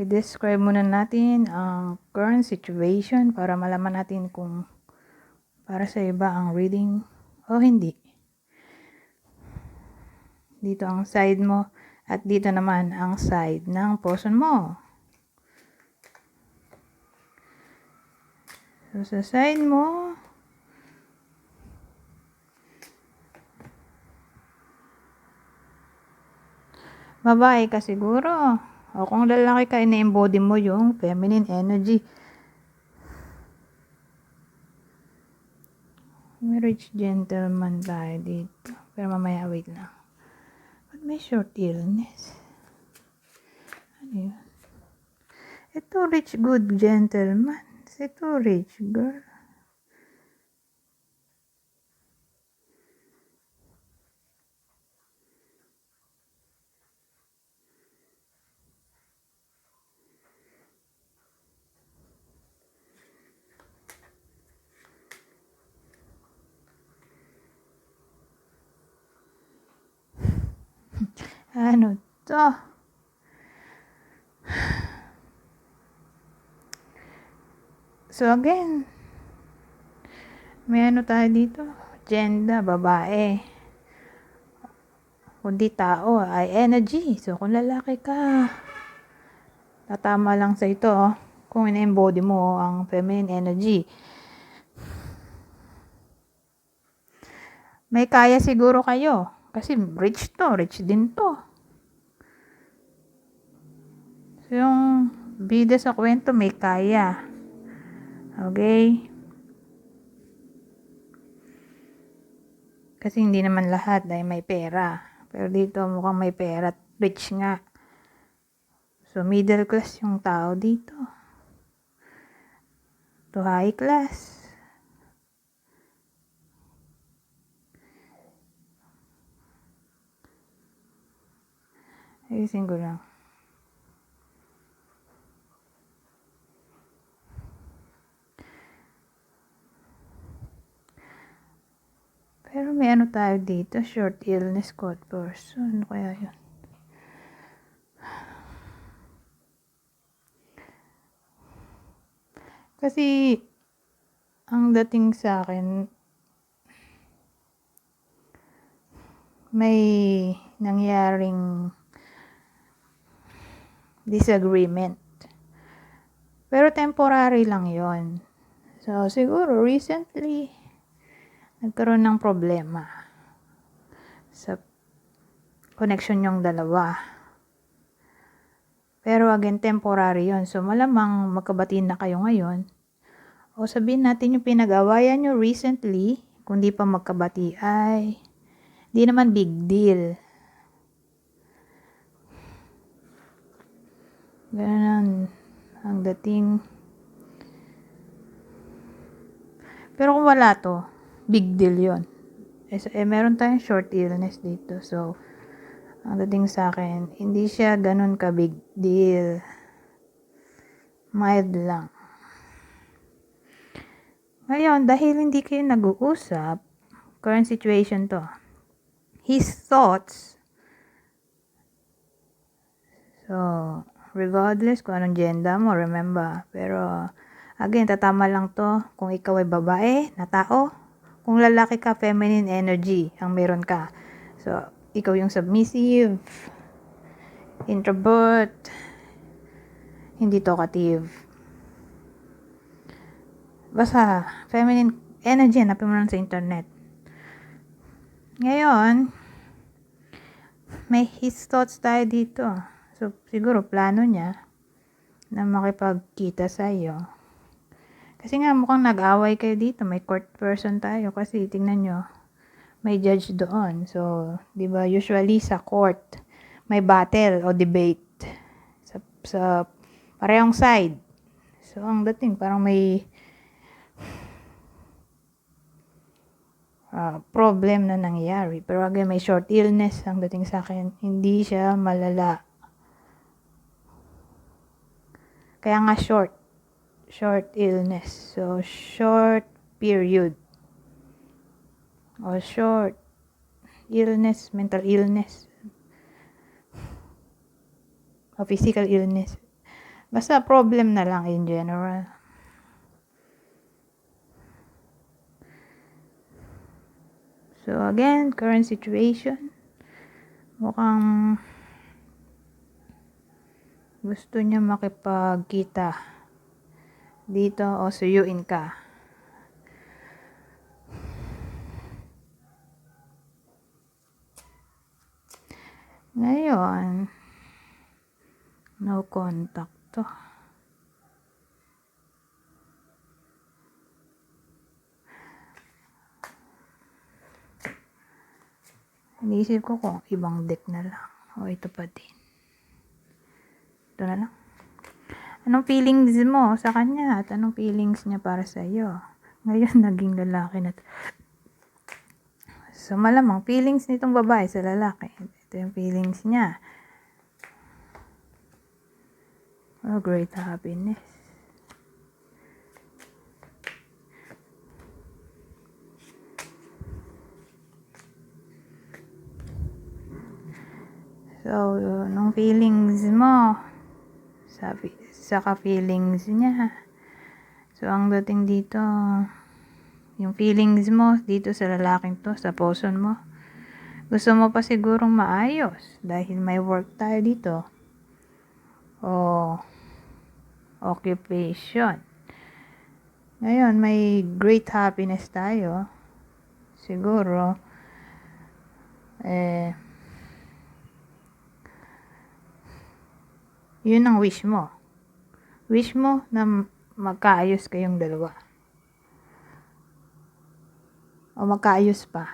i-describe muna natin ang current situation para malaman natin kung para sa iba ang reading o hindi. Dito ang side mo at dito naman ang side ng person mo. So, sa side mo, babae ka siguro. O kung lalaki ka, ina-embody mo yung feminine energy. May rich gentleman tayo dito. Pero mamaya, wait lang. Ba't may short illness? Ano yun? Ito, rich good gentleman. Ito, rich girl. Ano to? So again, may ano tayo dito? Gender, babae. Kundi tao ay energy. So kung lalaki ka, tatama lang sa ito oh, kung in-embody mo ang feminine energy. May kaya siguro kayo. Kasi rich to, rich din to. So, yung bida sa kwento may kaya. Okay? Kasi hindi naman lahat dahil may pera. Pero dito mukhang may pera at rich nga. So, middle class yung tao dito. To high class. Ayusin ko lang. Pero may ano tayo dito, short illness code person. Ano kaya yun? Kasi, ang dating sa akin, may nangyaring disagreement. Pero temporary lang yon. So, siguro recently, nagkaroon ng problema sa connection yung dalawa. Pero again, temporary yon. So, malamang magkabatiin na kayo ngayon. O sabihin natin yung pinag-awayan nyo recently, kung di pa magkabati ay, di naman big deal. Ganun ang dating. Pero kung wala to, big deal yon. Eh, eh, meron tayong short illness dito. So, ang dating sa akin, hindi siya ganun ka big deal. Mild lang. Ngayon, dahil hindi kayo nag-uusap, current situation to, his thoughts, so, regardless kung anong gender mo, remember. Pero, again, tatama lang to kung ikaw ay babae na tao. Kung lalaki ka, feminine energy ang meron ka. So, ikaw yung submissive, introvert, hindi talkative. Basta, feminine energy, hanapin mo lang sa internet. Ngayon, may his thoughts tayo dito. So, siguro plano niya na makipagkita sa iyo. Kasi nga mukhang nag-away kayo dito. May court person tayo kasi tingnan nyo, may judge doon. So, di ba usually sa court, may battle o debate sa, sa parehong side. So, ang dating parang may uh, problem na nangyayari. Pero again, may short illness ang dating sa akin. Hindi siya malala. Kaya nga short. Short illness. So, short period. O short illness, mental illness. O physical illness. Basta problem na lang in general. So again, current situation. Mukhang gusto niya makipagkita dito o suyuin ka. Ngayon, no contact to. Iniisip ko kung ibang deck na lang. O ito pa din. Ito na lang. Anong feelings mo sa kanya at anong feelings niya para sa iyo? Ngayon, naging lalaki na. So, malamang feelings nitong babae sa lalaki. Ito yung feelings niya. Oh, great happiness. So, nung feelings mo, sabi, saka feelings niya. So, ang dating dito, yung feelings mo dito sa lalaking to, sa person mo, gusto mo pa sigurong maayos dahil may work tayo dito. O, occupation. Ngayon, may great happiness tayo. Siguro, eh, yun ang wish mo. Wish mo na magkaayos kayong dalawa. O magkaayos pa.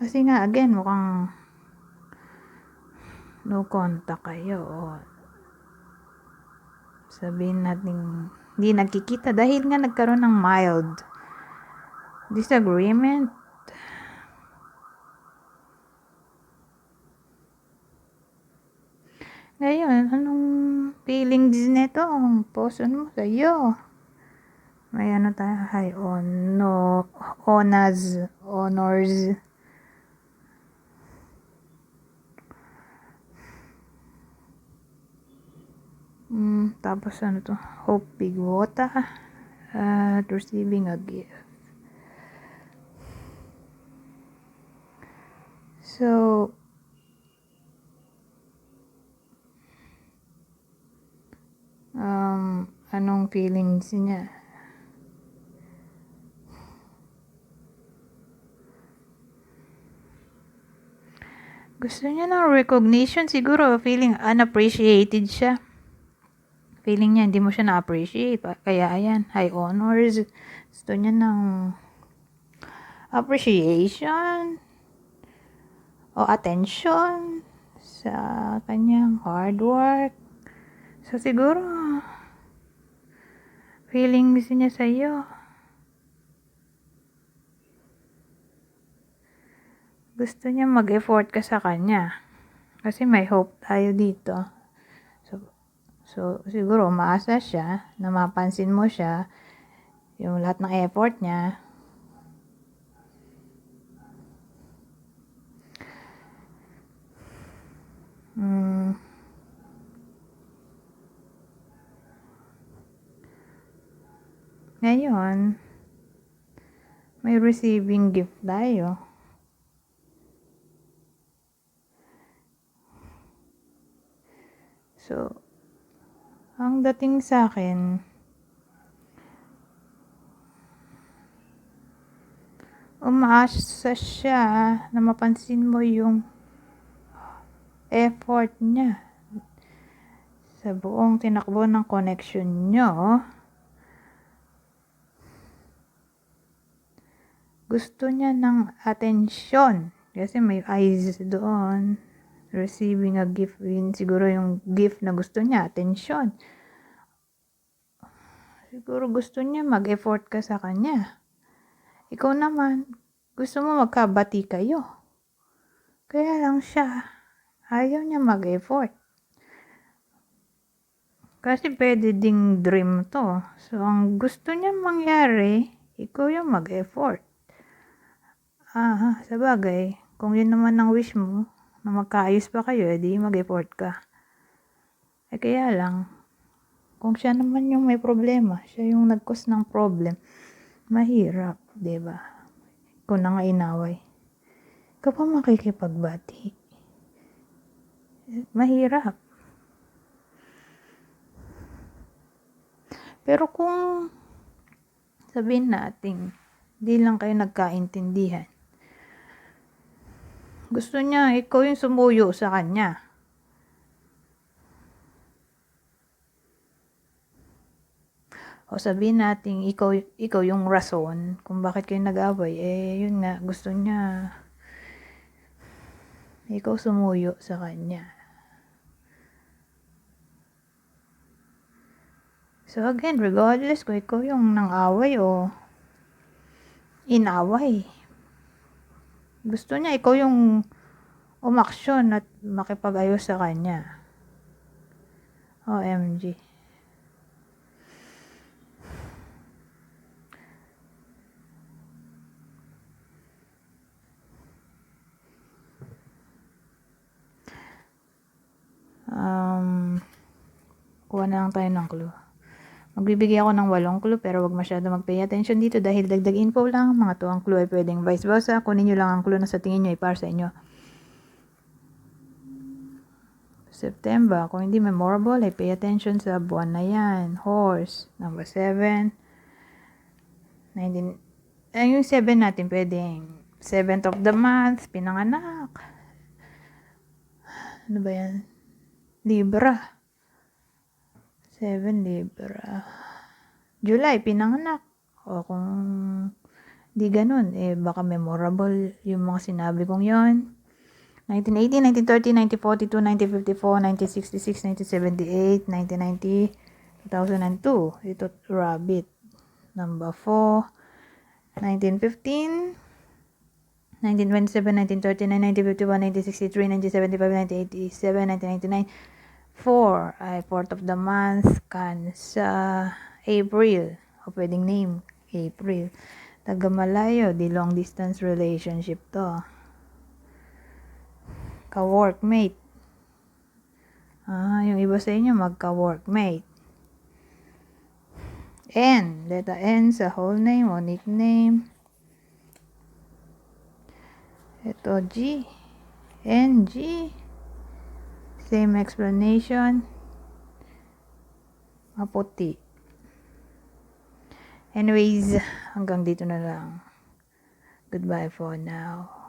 Kasi nga, again, mukhang no contact kayo. O sabihin natin, hindi nagkikita dahil nga nagkaroon ng mild disagreement. Ngayon, anong nito ang person mo sa iyo? May ano tayo, hi, ono, onas, honors. Mm, tapos ano to, hope big water at receiving a gift. So, um, anong feelings niya? Gusto niya ng recognition siguro, feeling unappreciated siya. Feeling niya hindi mo siya na-appreciate. Kaya ayan, high honors. Gusto niya ng appreciation o attention sa kanyang hard work. So siguro, feelings niya sa iyo. Gusto niya mag-effort ka sa kanya. Kasi may hope tayo dito. So, so siguro umaasa siya na mapansin mo siya yung lahat ng effort niya. Mm. Ngayon, may receiving gift tayo. So, ang dating sa akin, umaasa siya na mapansin mo yung effort niya sa buong tinakbo ng connection nyo. Gusto niya ng atensyon. Kasi may eyes doon. Receiving a gift. Yun siguro yung gift na gusto niya atensyon. Siguro gusto niya mag-effort ka sa kanya. Ikaw naman gusto mo magkabati kayo. Kaya lang siya ayaw niya mag-effort. Kasi pwede ding dream to. So ang gusto niya mangyari ikaw yung mag-effort ah sa bagay kung yun naman ang wish mo na magkaayos pa kayo, edi mag-effort ka. Eh kaya lang, kung siya naman yung may problema, siya yung nag-cause ng problem, mahirap, 'di ba? Kung na nga inaway. Ikaw pa makikipagbati. Mahirap. Pero kung sabihin natin, di lang kayo nagkaintindihan. Gusto niya, ikaw yung sumuyo sa kanya. O sabihin natin, ikaw, ikaw yung rason kung bakit kayo nag-away. Eh, yun nga, gusto niya, ikaw sumuyo sa kanya. So again, regardless kung ikaw yung nang-away o inaway. Gusto niya ikaw yung umaksyon at makipag-ayos sa kanya. OMG. Um, kuha na lang tayo ng clue. Magbibigay ako ng walong clue pero wag masyado mag-pay attention dito dahil dagdag info lang. Mga to ang clue ay pwedeng vice versa. Kunin nyo lang ang clue na sa tingin nyo ay para sa inyo. September. Kung hindi memorable, ay pay attention sa buwan na yan. Horse. Number 7. 19. Ay, yung 7 natin pwedeng 7th of the month. Pinanganak. Ano ba yan? Libra. 7 Libra. July, pinanganak. O kung di ganun, eh baka memorable yung mga sinabi kong yon. 1980, 1930, 1942, 1954, 1966, 1978, 1990, 2002. Ito, rabbit. Number 4. 1915, 1927, 1939, 1951, 1963, 1975, 1987, 1999, 4 ay fourth of the month kan sa April o pwedeng name April. Taga-malayo di long distance relationship to. Ka-workmate. Ah yung iba sa inyo magka-workmate. N letter N sa whole name o nickname. Ito G. N G Same explanation. Maputi. Anyways, hanggang dito na lang. Goodbye for now.